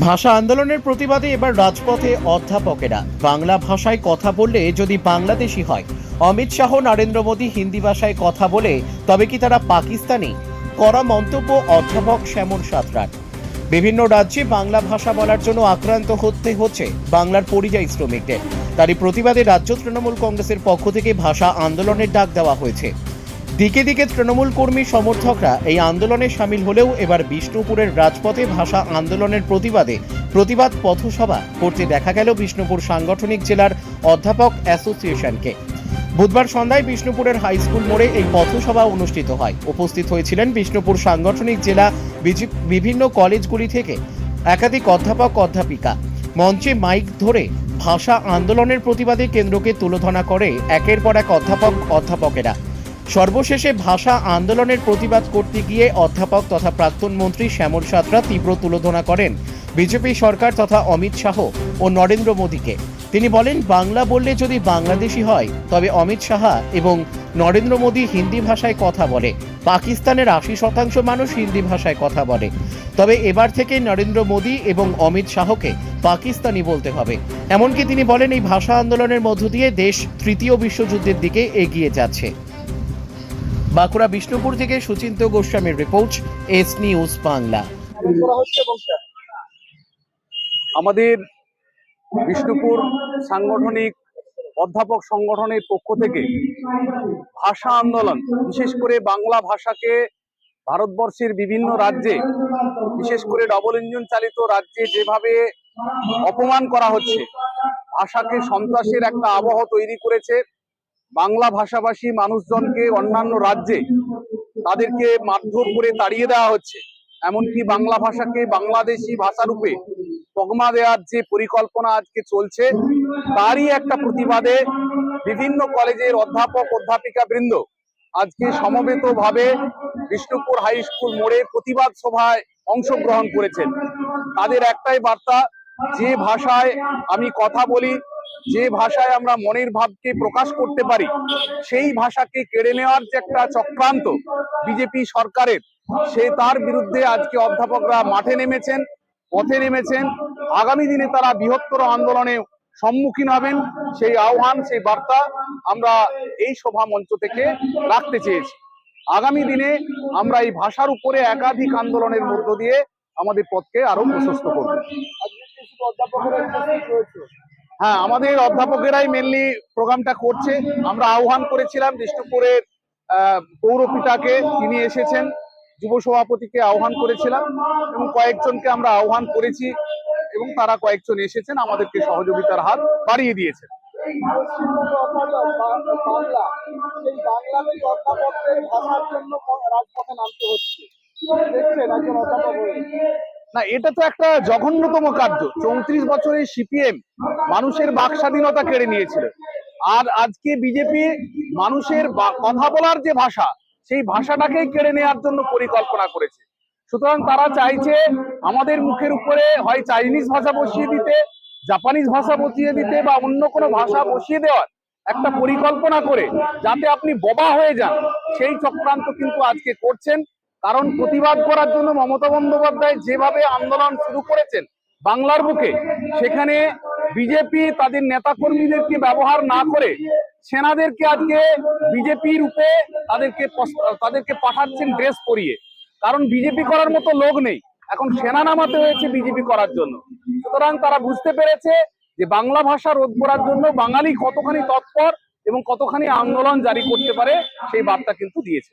ভাষা আন্দোলনের প্রতিবাদে এবার রাজপথে অধ্যাপকেরা। বাংলা ভাষায় কথা বললে যদি বাংলাদেশি হয়, অমিত শাহ, নরেন্দ্র মোদী হিন্দি ভাষায় কথা বলে, তবে কি তারা পাকিস্তানি? করা মন্তব্য অধ্যাপক শ্যামল সাঁতরার। বিভিন্ন রাজ্যে বাংলা ভাষা বলার জন্য আক্রান্ত হতে হচ্ছে বাংলার পরিযায়ী শ্রমিকদের। তারই প্রতিবাদে রাজ্য তৃণমূল কংগ্রেসের পক্ষ থেকে ভাষা আন্দোলনের ডাক দেওয়া হয়েছে। দিকে দিকে তৃণমূল কর্মী সমর্থকরা এই আন্দোলনে সামিল হলেও এবার বিষ্ণুপুরের রাজপথে ভাষা আন্দোলনের প্রতিবাদে প্রতিবাদ পথসভা করতে দেখা গেল বিষ্ণুপুর সাংগঠনিক জেলার অধ্যাপক অ্যাসোসিয়েশনকে। বুধবার সন্ধ্যায় বিষ্ণুপুরের হাই স্কুল মোড়ে এই পথসভা অনুষ্ঠিত হয়। উপস্থিত হয়েছিলেন বিষ্ণুপুর সাংগঠনিক জেলা বিভিন্ন কলেজগুলি থেকে একাধিক অধ্যাপক, অধ্যাপিকা। মঞ্চে মাইক ধরে ভাষা আন্দোলনের প্রতিবাদে কেন্দ্রকে তুলোধনা করে একের পর এক অধ্যাপক, অধ্যাপকেরা। সর্বশেষে ভাষা আন্দোলনের প্রতিবাদ করতে গিয়ে অধ্যাপক তথা প্রাক্তন মন্ত্রী শ্যামল সাঁতরা তীব্র তুলোধনা করেন। বিজেপি সরকার তথা অমিত শাহ ও নরেন্দ্র মোদীকে। তিনি বলেন, বাংলা বললে যদি বাংলাদেশি হয়, তবে অমিত শাহ এবং নরেন্দ্র মোদী হিন্দি ভাষায় কথা বলে। পাকিস্তানের আশি শতাংশ মানুষ হিন্দি ভাষায় কথা বলে। তবে এবার থেকে নরেন্দ্র মোদী এবং অমিত শাহকে পাকিস্তানি বলতে হবে। এমনকি তিনি বলেন, এই ভাষা আন্দোলনের মধ্য দিয়ে দেশ তৃতীয় বিশ্বযুদ্ধের দিকে এগিয়ে যাচ্ছে। বাঁকুড়া বিষ্ণুপুর থেকে সুচিন্ত গোস্বামীর রিপোর্ট এস নিউজ বাংলা। আমাদের বিষ্ণুপুর সাংগঠনিক অধ্যাপক সংগঠনের পক্ষ থেকে ভাষা আন্দোলন, বিশেষ করে বাংলা ভাষাকে ভারতবর্ষের বিভিন্ন রাজ্যে, বিশেষ করে ডবল ইঞ্জিন চালিত রাজ্যে যেভাবে অপমান করা হচ্ছে, ভাষাকে সন্ত্রাসের একটা আবহ তৈরি করেছে বাংলা ভাষাভাষী মানুষজনকে অন্যান্য রাজ্যে তাদেরকে মারধর করে তাড়িয়ে দেওয়া হচ্ছে। এমনকি বাংলা ভাষাকে বাংলাদেশি ভাষারূপে তকমা দেওয়ার যে পরিকল্পনা আজকে চলছে, তারই একটা প্রতিবাদে বিভিন্ন কলেজের অধ্যাপক, অধ্যাপিকা বৃন্দ আজকে সমবেত ভাবে বিষ্ণুপুর হাই স্কুল মোড়ে প্রতিবাদ সভায় অংশগ্রহণ করেছেন। তাদের একটাই বার্তা, যে ভাষায় আমি কথা বলি যে ভাষায় আমরা মনের ভাবকে প্রকাশ করতে পারি, সেই ভাষাকে কেড়ে নেওয়ার যে একটা চক্রান্ত বিজেপি সরকারের, সে তার বিরুদ্ধে আজকে অধ্যাপকরা মাঠে নেমেছেন, পথে নেমেছেন। আগামী দিনে তারা বৃহত্তর আন্দোলনে সম্মুখীন হবেন, সেই আহ্বান, সেই বার্তা আমরা এই সভা মঞ্চ থেকে রাখতে চেয়েছি। আগামী দিনে আমরা এই ভাষার উপরে একাধিক আন্দোলনের মধ্য দিয়ে আমাদের পথকে আরও প্রশস্ত করব। হ্যাঁ আমাদের অধ্যাপকেরাই মেনলি প্রোগ্রামটা করছে। আমরা আহ্বান করেছিলাম বিষ্ণুপুরের পৌরপিতাকে, তিনি এসেছেন, যুব সভাপতিকে আহ্বান করেছিলাম এবং কয়েকজনকে আমরা আহ্বান করেছি এবং তারা কয়েকজন এসেছেন, আমাদেরকে সহযোগিতার হাত বাড়িয়ে দিয়েছেন। ভাষার না, এটা তো একটা জঘন্যতম কার্য। চৌত্রিশ বছরের সিপিএম মানুষের বাক স্বাধীনতা কেড়ে নিয়েছিল। আর আজকে বিজেপি মানুষের কথা বলার যে ভাষা, সেই ভাষাটাকেই কেড়ে নেওয়ার জন্য পরিকল্পনা করেছে। সুতরাং তারা চাইছে আমাদের মুখের উপরে হয় চাইনিজ ভাষা বসিয়ে দিতে, জাপানিজ ভাষা বসিয়ে দিতে বা অন্য কোনো ভাষা বসিয়ে দেওয়ার একটা পরিকল্পনা করে, যাতে আপনি বোবা হয়ে যান। সেই চক্রান্ত কিন্তু আজকে করছেন। কারণ প্রতিবাদ করার জন্য মমতা বন্দ্যোপাধ্যায় যেভাবে আন্দোলন শুরু করেছেন বাংলার বুকে, সেখানে বিজেপি তাদের নেতাকর্মীদেরকে ব্যবহার না করে সেনাদেরকে আজকে বিজেপির রূপে তাদেরকে তাদেরকে পাঠাচ্ছেন ড্রেস পরিয়ে। কারণ বিজেপি করার মতো লোক নেই। এখন সেনা নামাতে হয়েছে বিজেপি করার জন্য। সুতরাং তারা বুঝতে পেরেছে যে বাংলা ভাষা রোধ করার জন্য বাঙালি কতখানি তৎপর এবং কতখানি আন্দোলন জারি করতে পারে, সেই বার্তা কিন্তু দিয়েছে।